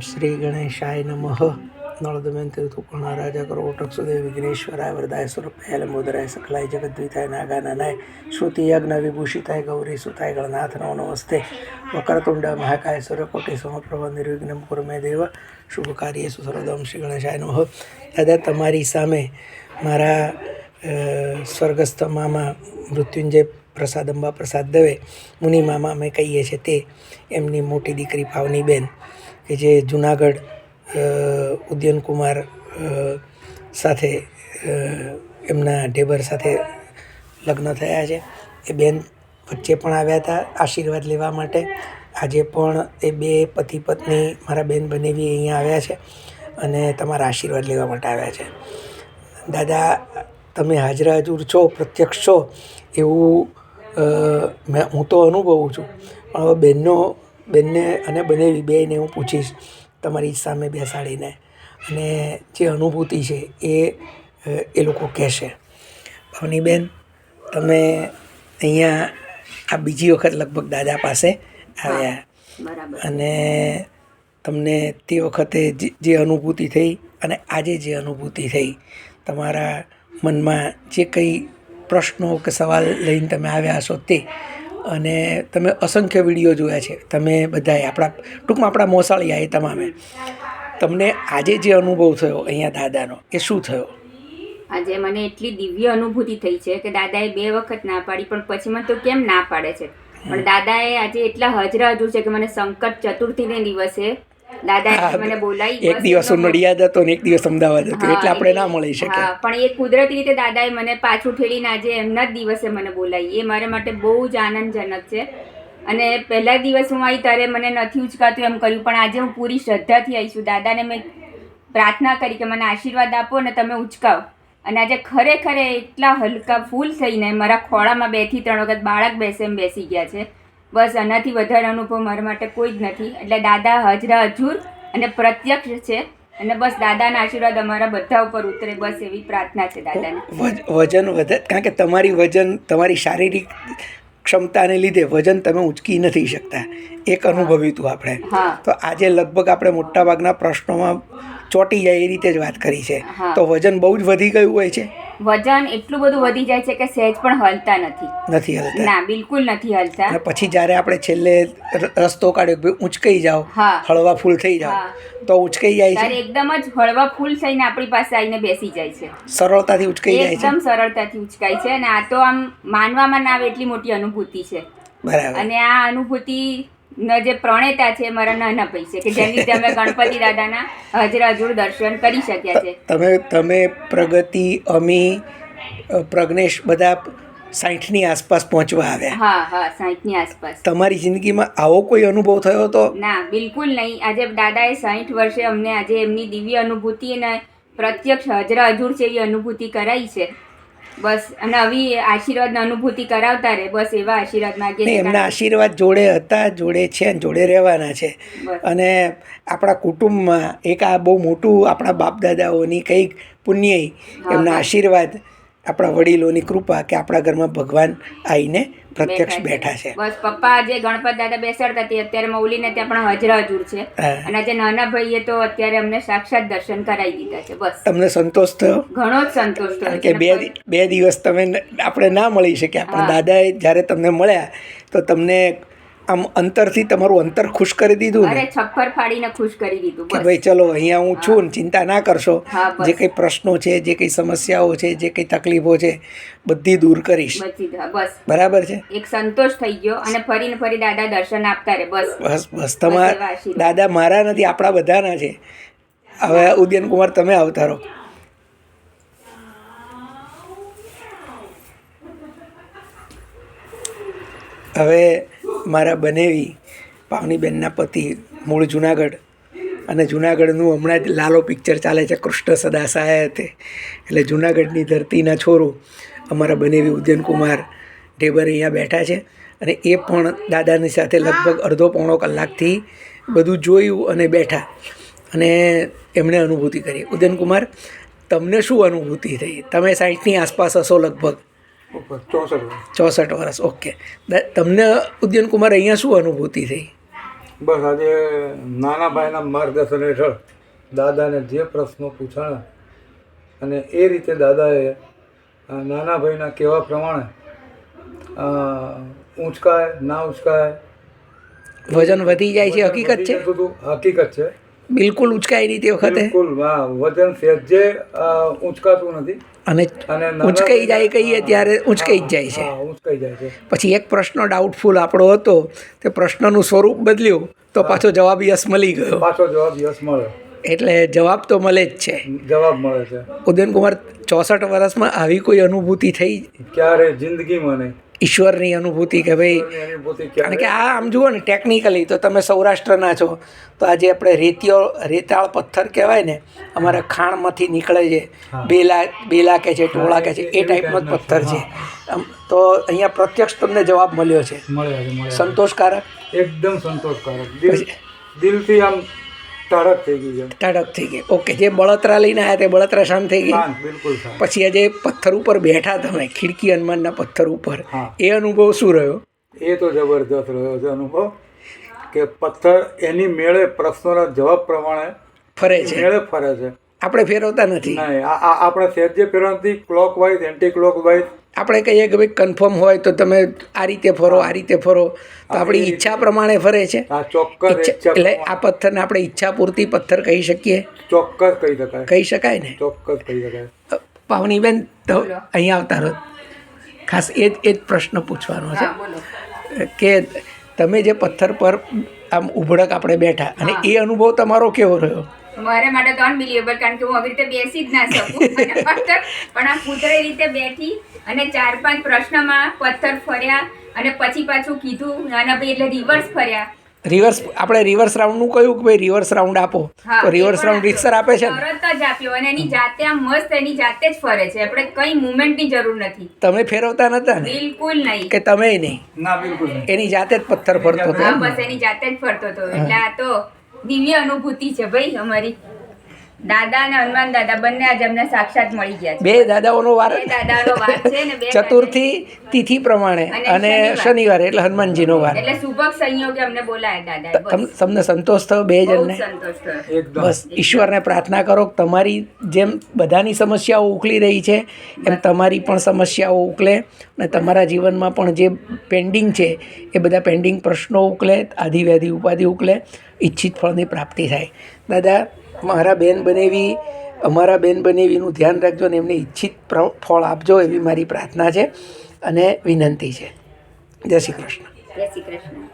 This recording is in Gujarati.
શ્રી ગણેશાય નમઃ નળદમેન તીર્થુપર્ણ રાજા કરોટક સુદેવ વિઘ્નેશ્વરાય વરદાય સ્વરૂપાય લંબોદરાય સકલાય જગદ્વિતાય નાગાનનાય શ્રુતિ યજ્ઞ વિભૂષિતાય ગૌરી સુતાય ગણનાથ નમો નમસ્તે વક્રતુંડ મહાકાય સૂર્યકોટી સમપ્રભ નિર્વિઘ્નમ કુરમે દેવ શુભ કાર્ય સર્વદમ શ્રી ગણેશાય નમઃ દાદા તમારી સામે મારા સ્વર્ગસ્થ મામા મૃત્યુંજય પ્રસાદ અંબા પ્રસાદ દવે, મુનિ મામા અમે કહીએ છીએ તે, એમની મોટી દીકરી પાવનીબેન કે જે જુનાગઢ ઉદ્યનકુમાર સાથે એમના ઢેબર સાથે લગ્ન થયા છે. એ બેન વચ્ચે પણ આવ્યા હતા આશીર્વાદ લેવા માટે. આજે પણ એ બે પતિ પત્ની મારા બેન બનેવી અહીંયા આવ્યા છે અને તમારા આશીર્વાદ લેવા માટે આવ્યા છે. દાદા, તમે હાજરા હજુર છો, પ્રત્યક્ષ છો એવું મેં, હું તો અનુભવું છું. પણ હવે બેનનો બેનને અને બંને બેને હું પૂછીશ તમારી સામે બેસાડીને. અને જે અનુભૂતિ છે એ એ લોકો કહેશે. ભવનીબેન તમે અહીંયા આ બીજી વખત લગભગ દાદા પાસે આવ્યા. અને તમને તે વખતે જે જે અનુભૂતિ થઈ અને આજે જે અનુભૂતિ થઈ તમારા મનમાં જે કંઈ પ્રશ્નો કે સવાલ લઈને તમે આવ્યા હશો તે અને તમે અસંખ્ય વીડિયો જોયા છે. તમે બધાએ આપણા ટૂંકમાં આપણા મોસાળિયા એ તમામે. તમને આજે જે અનુભવ થયો અહીંયા દાદાનો એ શું થયો? આજે મને એટલી દિવ્ય અનુભૂતિ થઈ છે કે દાદાએ બે વખત ના પાડી પણ પછી મને તો કેમ ના પાડે છે? પણ દાદાએ આજે એટલા હાજરા હજુ છે કે મને સંકટ ચતુર્થીને દિવસે દાદાએ મને બોલાવી એક દિવસ નડિયાદ હતો ને એક દિવસ અમદાવાદ હતો એટલે આપણે ના મળી શક્યા પણ એ કુદરતી રીતે દાદાએ મને પાછું ઠેલીને આજે એમના જ દિવસે મને બોલાવી એ મારા માટે બહુ જ આનંદજનક છે. અને પહેલા દિવસ હું આવી ત્યારે મને નથી ઉચકાતું એમ કર્યું પણ આજે હું પૂરી શ્રદ્ધાથી આવી છું. દાદાને મેં પ્રાર્થના કરી કે મને આશીર્વાદ આપો અને તમે ઉચકાવો. અને આજે ખરેખર એટલા હલકા ફૂલ થઈને મારા ખોળામાં બેથી ત્રણ વખત બાળક બેસે એમ બેસી ગયા છે. બસ આનાથી વધારે અનુભવ મારા માટે કોઈ જ નથી. એટલે દાદા હાજરા હજુર અને પ્રત્યક્ષ છે. અને બસ દાદાના આશીર્વાદ અમારા બધા ઉપર ઉતરે. બસ એવી પ્રાર્થના છે દાદાને. વજ- વજન વધે કારણ કે તમારી વજન તમારી શારીરિક ક્ષમતાને લીધે વજન તમે ઉંચકી નથી શકતા. એક અનુભવ્યું હતું આપણે. તો આજે લગભગ આપણે મોટાભાગના પ્રશ્નોમાં ચોંટી જાય એ રીતે જ વાત કરી છે. તો વજન બહુ જ વધી ગયું હોય છે. વજન એટલું બધું વધી જાય છે કે સહેજ પણ હલતા નથી. નથી હલતા. ના બિલકુલ નથી હલતા. અને પછી જ્યારે આપણે છેલ્લે રસ્તો કાઢ્યો ઉંચકાઈ જાઓ હળવા ફૂલ થઈ જાઓ તો ઉંચકાઈ જાય છે. એકદમ જ હળવા ફૂલ થઈને આપણી પાસે આવીને બેસી જાય છે. સરળતાથી ઉંચકાઈ જાય છે. એકદમ સરળતાથી ઉંચકાય છે અને આ તો આમ માનવામાં ના આવે એટલી મોટી અનુભૂતિ છે. બરાબર. અને આ અનુભૂતિ જે પ્રણેતા છે મારા નાના પૈસે કે જેની રીતે અમે ગણપતિ દાદાના હાજરા હજુર દર્શન કરી શક્યા છે. તમે તમે પ્રગતિ અમી પ્રજ્ઞેશ બધા સાઠની આસપાસ પહોંચવા આવ્યા. હા હા સાઠની આસપાસ. તમારી જિંદગીમાં આવો કોઈ અનુભવ થયો હતો? ના બિલકુલ નહીં. આજે દાદાએ સાઠ વર્ષે અમને આજે એમની દિવ્ય અનુભૂતિ અને પ્રત્યક્ષ હાજરા હજુર છે એવી અનુભૂતિ કરાઈ છે. બસ અને આવી આશીર્વાદની અનુભૂતિ કરાવતા રહે બસ એવા આશીર્વાદ માગીએ છીએ. એમના આશીર્વાદ જોડે હતા જોડે છે અને જોડે રહેવાના છે અને આપણા કુટુંબમાં એક આ બહુ મોટું આપણા બાપ દાદાઓની કંઈક પુણ્ય એમના આશીર્વાદ આપણા વડીલોની કૃપા કે આપણા ઘરમાં ભગવાન આવીને પ્રત્યક્ષ બેઠા છે. બસ પપ્પા જે ગણપત દાદા બેસાડતા તે અત્યારે મૌલીને ત્યાં પણ હાજરા હજુર છે અને જે નાના ભાઈએ તો અત્યારે અમને સાક્ષાત દર્શન કરાવી દીધા છે બસ. તમને સંતોષ થયો? ઘણો જ સંતોષ થયો કે બે બે દિવસ તમે આપણે ના મળી શક્યા પણ દાદા દાદાએ જ્યારે તમને મળ્યા તો તમને આમ અંતરથી તમારું અંતર ખુશ કરી દીધું ને? છપ્પર ફાડીને ખુશ કરી દીધું કે ભાઈ ચલો અહીંયા હું છું ને ચિંતા ના કરશો. જે કંઈ પ્રશ્નો છે જે કંઈ સમસ્યાઓ છે જે કંઈ તકલીફો છે બધી દૂર કરીશ. બસ. બરાબર છે? એક સંતોષ થઈ ગયો અને ફરીને ફરી દાદા દર્શન આપતા રહે બસ. બસ બસ. તમારા દાદા મારા નથી આપણા બધાના છે. હવે ઉદયન કુમાર તમે આવતા રહો. હવે મારા બનેવી પાવનીબેનના પતિ મૂળ જુનાગઢ. અને જુનાગઢનું હમણાં જ લાલો પિક્ચર ચાલે છે, કૃષ્ણ સદા સહાયતે એટલે જુનાગઢની ધરતીના છોરો અમારા બનેવી ઉદયનકુમાર ઢેબર અહીંયા બેઠા છે. અને એ પણ દાદાની સાથે લગભગ અડધો પોણો કલાકથી બધું જોયું અને બેઠા. અને એમણે અનુભૂતિ કરી. ઉદયનકુમાર, તમને શું અનુભૂતિ થઈ? તમે સાઠની આસપાસ હશો લગભગ. ચોસઠ વર્ષ. ઓકે. તમને તમને ઉદયનકુમાર અહીંયા શું અનુભૂતિ થઈ? બસ આજે નાના ભાઈના માર્ગદર્શન હેઠળ દાદાને જે પ્રશ્નો પૂછાણા અને એ રીતે દાદાએ નાના ભાઈના કહેવા પ્રમાણે ઊંચકાય ના ઊંચકાય. વજન વધી જાય છે હકીકત છે. હકીકત છે. બિલકુલ ઉંચકાય નહીં તે વખતે? બિલકુલ હા વજન સહેજે ઊંચકાતું નથી. અને ઊંચકાઈ ઉંચકાઈ જાય કહીએ ત્યારે ઉંચકાઈ જ જાય છે. હા જાય છે. પછી એક પ્રશ્ન ડાઉટફુલ આપણો હતો તે પ્રશ્નનું સ્વરૂપ બદલ્યું તો પાછો જવાબ યસ મળી ગયો. પાછો જવાબ યસ મળ્યો. એટલે જવાબ તો મળે જ છે. જવાબ મળે છે. ઉદયનકુમાર ચોસઠ વર્ષમાં આવી કોઈ અનુભૂતિ થઈ? ક્યારે? જિંદગીમાં નહીં. ઈશ્વરની અનુભૂતિ કે ભાઈ કારણ કે આ આમ જુઓ ને ટેકનિકલી તો તમે સૌરાષ્ટ્રના છો તો આજે આપણે રેતીઓ રેતાળ પથ્થર કહેવાય ને અમારા ખાણમાંથી નીકળે છે. બેલા બેલા કે છે ટોળા કે છે એ ટાઈપનો જ પથ્થર છે. તો અહીંયા પ્રત્યક્ષ તમને જવાબ મળ્યો છે. મળે છે મળે છે. સંતોષકારક? એકદમ સંતોષકારક. દિલથી આમ ટળક થઈ ગઈ ટાઢક થઈ ગઈ. ઓકે જે બળતરા લઈને આવ્યા તે બળતરા શાંત થઈ ગઈ બિલકુલ પછી આજે પથ્થર ઉપર બેઠા તમે ખીડકી હનુમાનના પથ્થર ઉપર. એ અનુભવ શું રહ્યો? એ તો જબરદસ્ત રહ્યો છે અનુભવ કે પથ્થર એની મેળે પ્રશ્નોના જવાબ પ્રમાણે ફરે છે. મેળે ફરે છે. આપણે ફેરવતા નથી. આપણે સહેજે ફેરવવાથી clockwise anticlockwise આપણે કહીએ કે ભાઈ કન્ફર્મ હોય તો તમે આ રીતે ફરો આ રીતે ફરો. તો આપણી ઈચ્છા પ્રમાણે ફરે છે. ચોક્કસ એટલે આ પથ્થરને આપણે ઈચ્છા પૂરતી પથ્થર કહી શકીએ. ચોક્કસ કહી શકાય. કહી શકાય ને? ચોક્કસ કહી શકાય. પાવનીબેન તો. અહીંયા આવતા રહો. ખાસ એ જ એ જ પ્રશ્ન પૂછવાનો છે. કે તમે જે પથ્થર પર આમ ઉભડક આપણે બેઠા અને એ અનુભવ તમારો કેવો રહ્યો? મારા માટે તો અનબિલીવેબલ કારણ કે હું આવી રીતે બેસી જ ના શકું. પણ આ કૂતરી રીતે બેઠી અને ચાર પાંચ પ્રશ્નમાં પથ્થર ફર્યા અને પછી પાછું કીધું નાના ભાઈ એટલે રિવર્સ ફર્યા. રિવર્સ આપણે રિવર્સ રાઉન્ડનું કહ્યું કે ભાઈ રિવર્સ રાઉન્ડ આપો? તો રિવર્સ રાઉન્ડ રિક્સર આપે છે તરત જ આપ્યો અને એની જાતે આમ મસ્ત એની જાતે જ ફરે છે. આપણે કઈ મુવમેન્ટની જરૂર નથી. તમે ફેરવતા નતા ને? બિલકુલ નહીં. કે તમે નહીં? ના બિલકુલ એની જાતે જ પથ્થર ફરતો હતો? બસ એની જાતે જ ફરતો હતો. એટલે આ તો દિવ્ય અનુભૂતિ છે ભાઈ અમારી. દાદા અને હનુમાન દાદા બંને આજે અમને સાક્ષાત મળી ગયા છે. બે દાદાઓનો વાર દાદાનો વાર છે ને બે ચતુર્થી તિથિ પ્રમાણે અને શનિવારે. એટલે હનુમાનજીનો વાર. એટલે શુભક સંયોગે અમને બોલાયા દાદા. તમ- તમને સંતોષ થયો બે જણને? બસ ઈશ્વરને પ્રાર્થના કરો કે તમારી જેમ બધાની સમસ્યાઓ ઉકલી રહી છે એમ તમારી પણ સમસ્યાઓ ઉકલે અને તમારા જીવનમાં પણ જે પેન્ડિંગ છે એ બધા પેન્ડિંગ પ્રશ્નો ઉકલે આધિવ્યાધિ ઉપાધિ ઉકલે ઈચ્છિત ફળની પ્રાપ્તિ થાય. દાદા મારા બેન બનેવી, અમારા બેન બનેવીનું ધ્યાન રાખજો અને એમને ઈચ્છિત ફળ આપજો એવી મારી પ્રાર્થના છે અને વિનંતી છે. જય શ્રી કૃષ્ણ. જય શ્રી કૃષ્ણ.